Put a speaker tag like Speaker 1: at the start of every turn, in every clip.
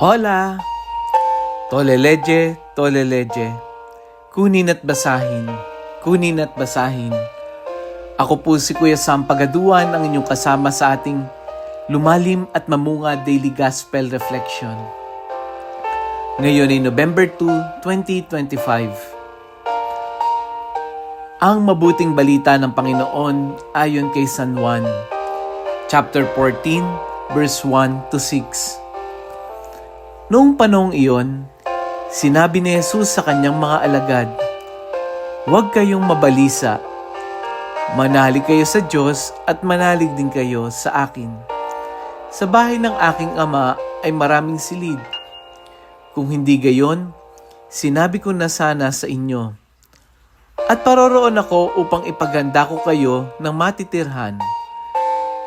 Speaker 1: Hola! Toleleje, toleleje. Kunin at basahin, kunin at basahin. Ako po si Kuya Sam Pagaduan, ang inyong kasama sa ating Lumalim at Mamunga Daily Gospel Reflection. Ngayon ay November 2, 2025. Ang mabuting balita ng Panginoon ayon kay San Juan, chapter 14, verse 1 to 6. Noong panong iyon, sinabi ni Jesus sa kanyang mga alagad, Huwag kayong mabalisa. Manalig kayo sa Diyos at manalig din kayo sa akin. Sa bahay ng aking ama ay maraming silid. Kung hindi gayon, sinabi ko na sana sa inyo. At paroroon ako upang ipaganda ko kayo ng matitirhan.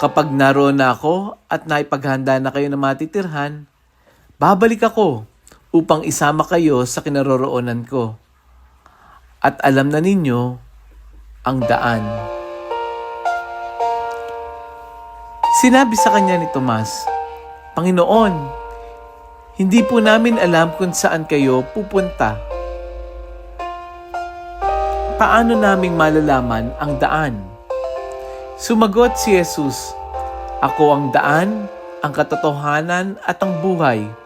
Speaker 1: Kapag naroon na ako at naipaghanda na kayo ng matitirhan, babalik ako upang isama kayo sa kinaroroonan ko. At alam na ninyo ang daan. Sinabi sa kanya ni Tomas, Panginoon, hindi po namin alam kung saan kayo pupunta. Paano naming malalaman ang daan? Sumagot si Jesus, Ako ang daan, ang katotohanan at ang buhay.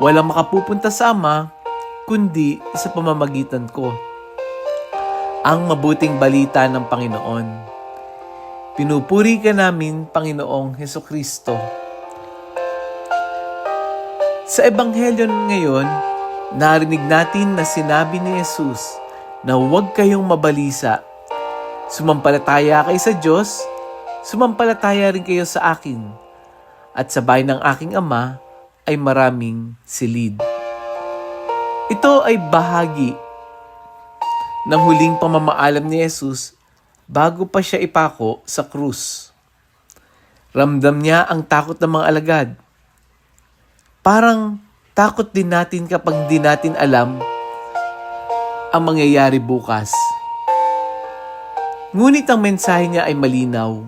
Speaker 1: Walang makapupunta sa Ama, kundi sa pamamagitan ko. Ang mabuting balita ng Panginoon. Pinupuri ka namin, Panginoong Heso Kristo. Sa Ebanghelyo ngayon, narinig natin na sinabi ni Jesus na huwag kayong mabalisa. Sumampalataya kayo sa Diyos, sumampalataya rin kayo sa akin. At sa bahay ng aking Ama ay maraming silid. Ito ay bahagi ng huling pamamaalam ni Jesus bago pa siya ipako sa krus. Ramdam niya ang takot ng mga alagad. Parang takot din natin kapag di natin alam ang mangyayari bukas. Ngunit ang mensahe niya ay malinaw.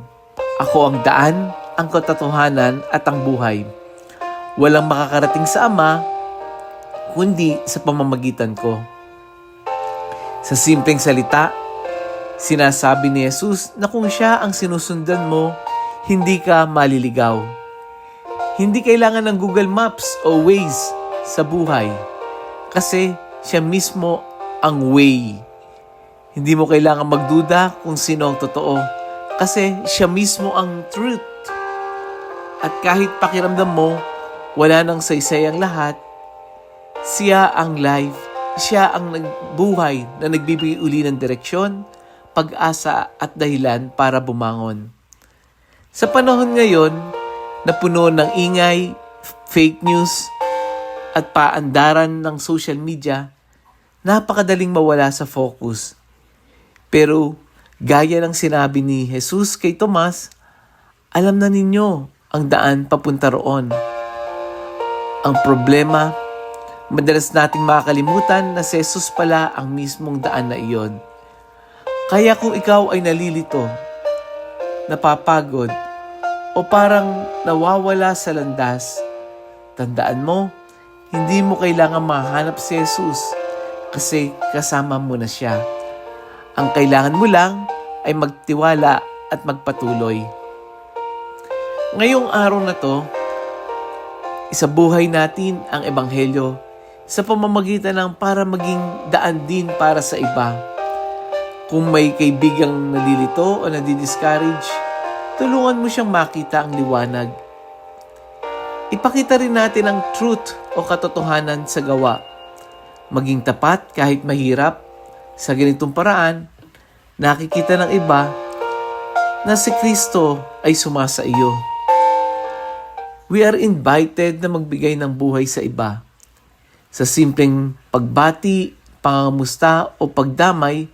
Speaker 1: Ako ang daan, ang katotohanan at ang buhay. Walang makakarating sa Ama, kundi sa pamamagitan ko. Sa simpleng salita, sinasabi ni Jesus na kung siya ang sinusundan mo, hindi ka maliligaw. Hindi kailangan ng Google Maps o Waze sa buhay kasi siya mismo ang way. Hindi mo kailangan magduda kung sino ang totoo kasi siya mismo ang truth. At kahit pakiramdam mo, wala nang saysay ang lahat, siya ang life, siya ang nagbuhay na nagbibigay uli ng direksyon, pag-asa at dahilan para bumangon. Sa panahon ngayon, na puno ng ingay, fake news, at paandaran ng social media, napakadaling mawala sa focus. Pero gaya ng sinabi ni Jesus kay Tomas, alam na ninyo ang daan papunta roon. Ang problema, madalas nating makakalimutan na si Jesus pala ang mismong daan na iyon. Kaya kung ikaw ay nalilito, napapagod, o parang nawawala sa landas, tandaan mo, hindi mo kailangan mahanap si Jesus kasi kasama mo na siya. Ang kailangan mo lang ay magtiwala at magpatuloy. Ngayong araw na to, isabuhay natin ang Ebanghelyo sa pamamagitan ng para maging daan din para sa iba. Kung may kaibigang nalilito o nadidiscourage, tulungan mo siyang makita ang liwanag. Ipakita rin natin ang truth o katotohanan sa gawa. Maging tapat kahit mahirap, sa ganitong paraan, nakikita ng iba na si Kristo ay sumasa iyo. We are invited na magbigay ng buhay sa iba. Sa simpleng pagbati, pangangamusta o pagdamay,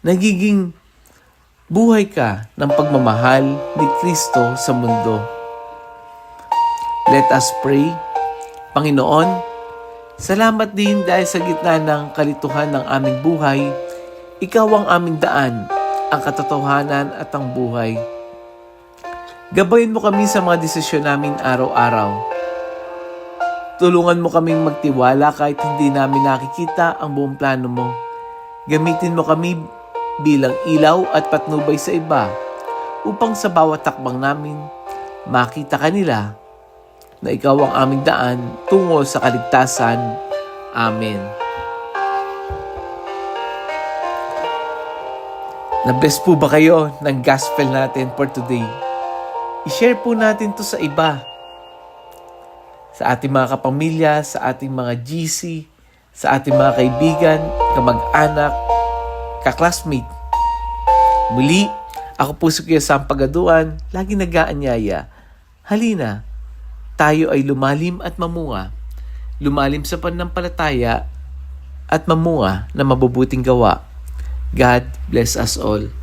Speaker 1: nagiging buhay ka ng pagmamahal ni Kristo sa mundo. Let us pray. Panginoon, salamat din dahil sa gitna ng kalituhan ng aming buhay, Ikaw ang aming daan, ang katotohanan at ang buhay. Gabayin mo kami sa mga desisyon namin araw-araw. Tulungan mo kaming magtiwala kahit hindi namin nakikita ang buong plano mo. Gamitin mo kami bilang ilaw at patnubay sa iba upang sa bawat takbang namin makita kanila na ikaw ang aming daan tungo sa kaligtasan. Amen. Na-bless po ba kayo ng gospel natin for today? I-share po natin to sa iba. Sa ating mga kapamilya, sa ating mga GC, sa ating mga kaibigan, kamag-anak, kaklasmate. Muli, ako po si Kuya Sam Pagaduan, lagi nag-aanyaya. Halina, tayo ay lumalim at mamunga. Lumalim sa pananampalataya at mamunga na mabubuting gawa. God bless us all.